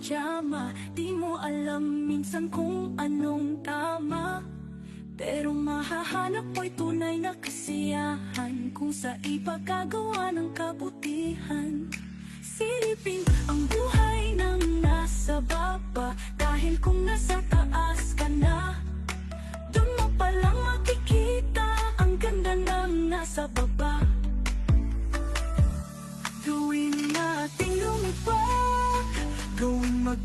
tsama Di mo alam minsan kung anong tama. Pero mahahanap mo'y tunay na kasiyahan Kung sa ipagkagawa ng kabutihan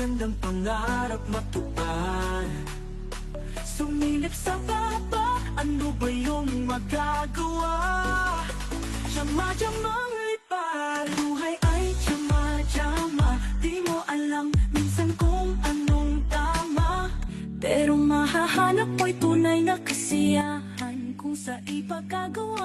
magandang pangarap matupad Sumilip sa baba Ano ba yung magagawa? Tsama-tsamang lipad Buhay ay tsama-tsama Di mo alam minsan kung anong tama. Pero mahahanap mo'y tunay na kasiyahan Kung sa ipagkagawa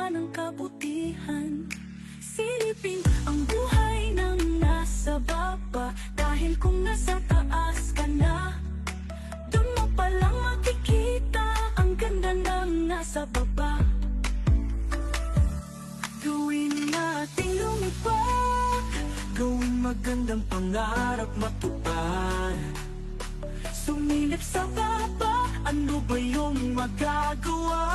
magandang pangarap matupad. Sumilip sa baba Ano ba yung magagawa?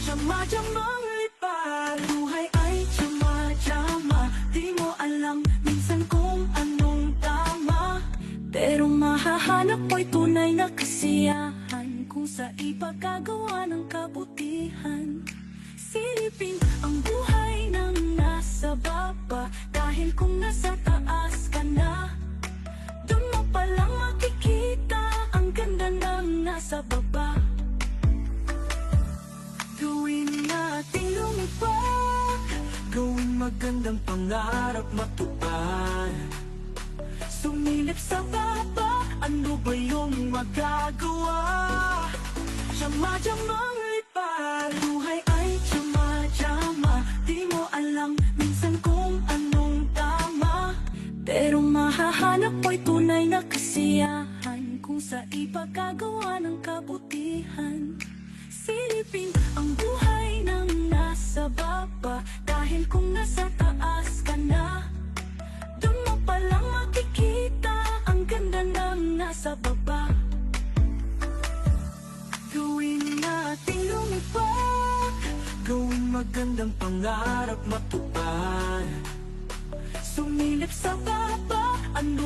Tsama-tsamang lipad Buhay ay tsama-tsama Di mo alam minsan kung anong tama. Pero mahahanap mo'y tunay na kasiyahan. Kung sa ipagkagawa ng kabutihan Silipin ang buhay ng nasa baba. Dahil kung nasa magandang pangarap matupad Sumilip sa baba Ano ba yung magagawa? Tsama-tsamang lipad Buhay ay tsama-tsama Di mo alam minsan kung anong tama. Pero mahahanap mo'y tunay na kasiyahan. Kung sa ipagkagawa ng kabutihan Silipin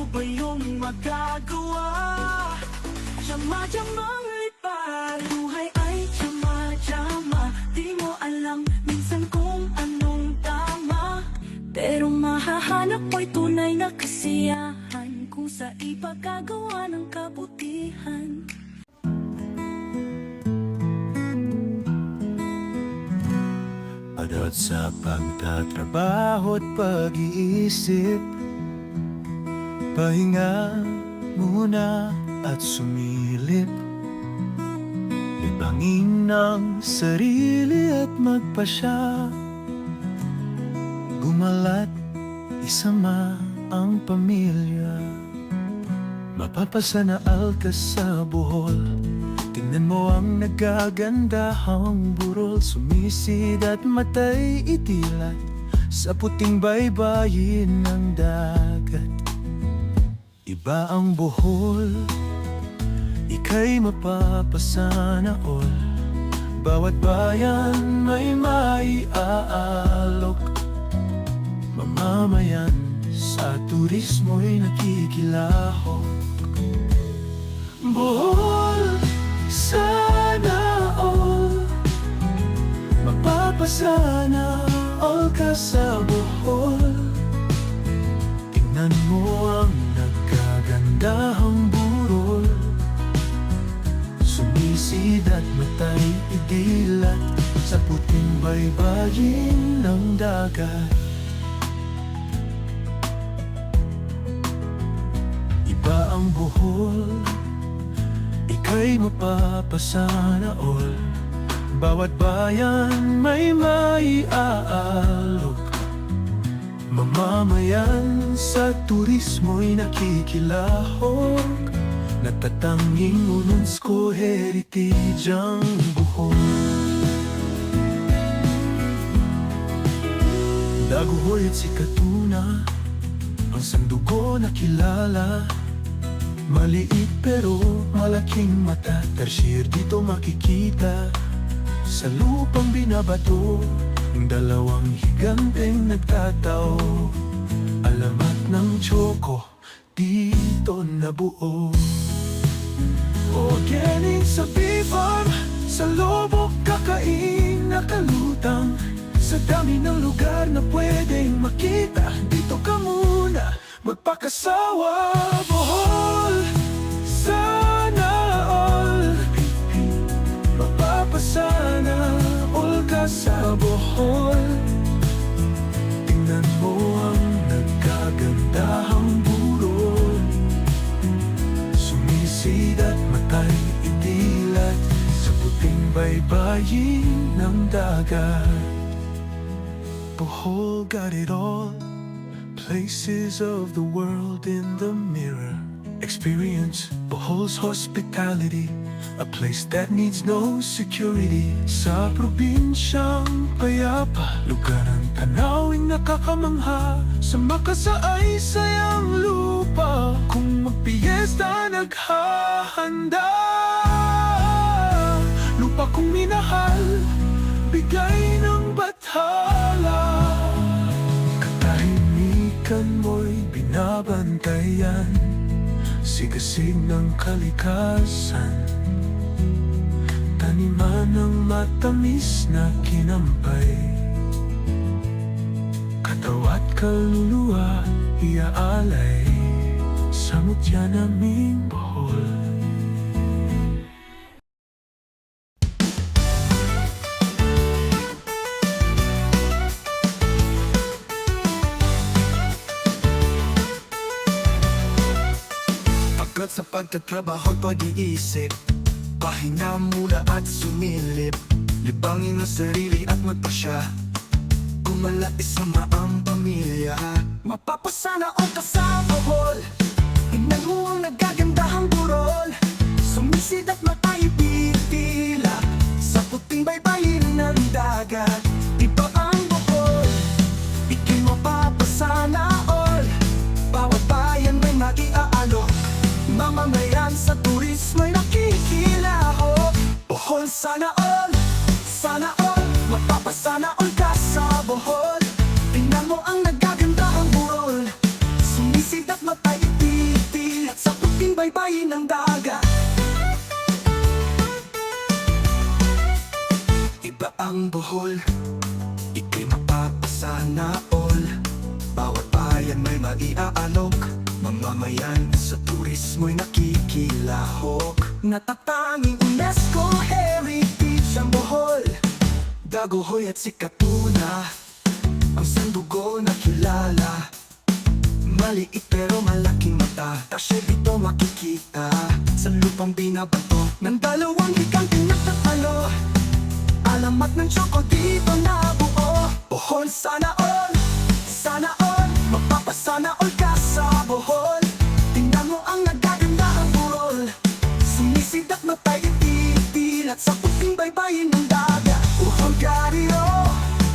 Ano ba yung magagawa? Tsama-tsamang lipad Buhay ay tsama-tsama Di mo alam minsan kung anong tama. Pero mahahanap mo'y tunay na kasiyahan Kung sa ipagkagawa ng kabutihan. Padot sa pagtatrabaho at pag-iisip Pahinga muna at sumilip. Ibangin ng sarili at magpasya. Gumalat, isama ang pamilya. Mapapasanaal ka sa buhol. Tingnan mo ang nagagandahang burol. Sumisid at matay itilat Sa puting baybayin ng dagat Iba ang buhol Ika'y mapapasana all. Bawat bayan may maiaalok. Mamamayan sa turismo'y nakikilahok. Bohol, sana all. Mapapasana all ka sa Bohol Tingnan mo ang nagkagandahang burol. Sumisid at matay idilat Sa puting baybayin ng dagat. Iba ang buhol Ika'y mapapasana Bawat bayan may maiaalok Mamamayan sa turismo'y nakikilahok. Natatanging UNESCO heritage ang buhol Daguhoy at si Katuna Ang sandugo na kilala. Maliit pero malaking mata Tertier dito makikita. Sa lupang binabato dalawang higanteng nagtatao Alamat ng Choco Dito nabuo. Organic sa bee-farm Sa lobo kakain na kalutang. Sa dami ng lugar na pwedeng makita Dito ka muna Magpakasawa. Bohol Sana all. Mapapasana all ka baybayin ng dagat. Bohol got it all. Places of the world in the mirror. Experience Bohol's hospitality. A place that needs no security. Sa probinsyang payapa Lugar ang tanawing nakakamangha. Sa makasaay sayang lupa. Kung magpiesta naghahanda Bigay ng bathala. Katahimikan mo'y binabantayan. Sigasig ng kalikasan. Taniman ng matamis na kinampay. Katawat kaluluwa iaalay Sa mutya naming Bohol pagtatrabaho at pag-iisip Pahinga muna at sumilip. Libangin ang sarili at magpasya. Gumala isama ang pamilya. Mapapasana o kasama hol Tingnan mo ang Bohol Ika'y mapapasana all? Bawat bayan may maiaalok. Mamamayan sa turismo'y nakikilahok. Natatanging UNESCO Heritage ang Bohol Dagohoy at Sikatuna Ang sandugo na kilala. Maliit pero malaking mata. Tasya dito makikita. Sa lupang binabato Ng dalawang higanteng nagtatalo Alamat ng Choco dito nabuo Bohol sana all Sana all. Magpapasana all ka sa Bohol. Tingnan mo ang nagaganda ang burol. Sumisid at matay ipitil At sa puting baybayin ng dagat. Bohol Gario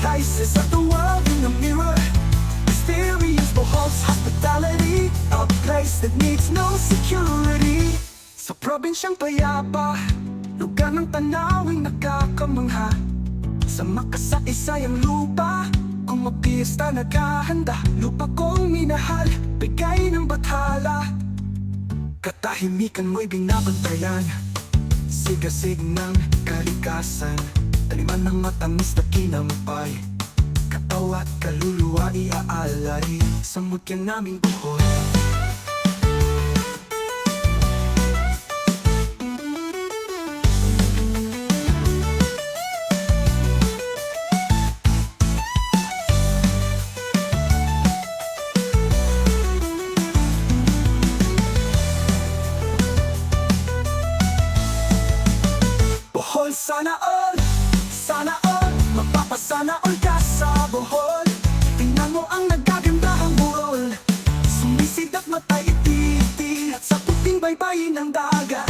Places of the world in the mirror. Experience Bohol's hospitality. A place that needs no security. Sa probinsyang payapa Lugar ng tanawing nakakamangha. Sa makasaysayang lupa Kung mapista naghahanda Lupa kong minahal Bigay ng bathala. Katahimikan mo'y binabantayan Sigasig ng kalikasan. Taliman ng matamis na kinampay Katawa at kaluluwa iaalay. Sa mutya naming buhol sana all, sana all Magpapasana all ka sa Bohol Tingnan mo ang nagagandahang burol Sumisid at matay ititil At sa puting baybayin ng dagat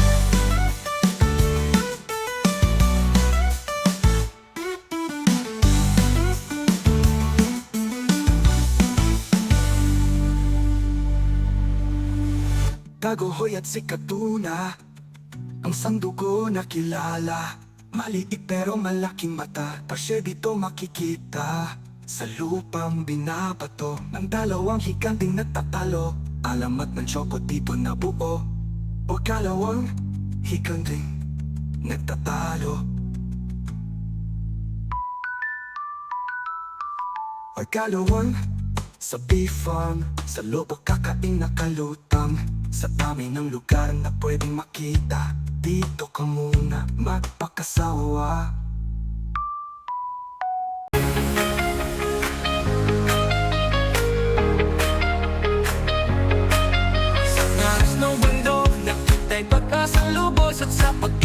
Dagohoy at si Katuna Ang sangdugo na kilala Maliit pero malaking mata Pasya dito makikita. Sa lupang binabato Ng dalawang higanting nagtatalo Alamat ng choco dito na buo O kalawang higanting nagtatalo O kalawang sa bifang Sa loob kakain nakalutang Sa dami ng lugar na pwedeng makita Dito ka muna magpakasawa. Sa ngaras ng mundo Nakita'y pagkasalubos At sa pag-ikot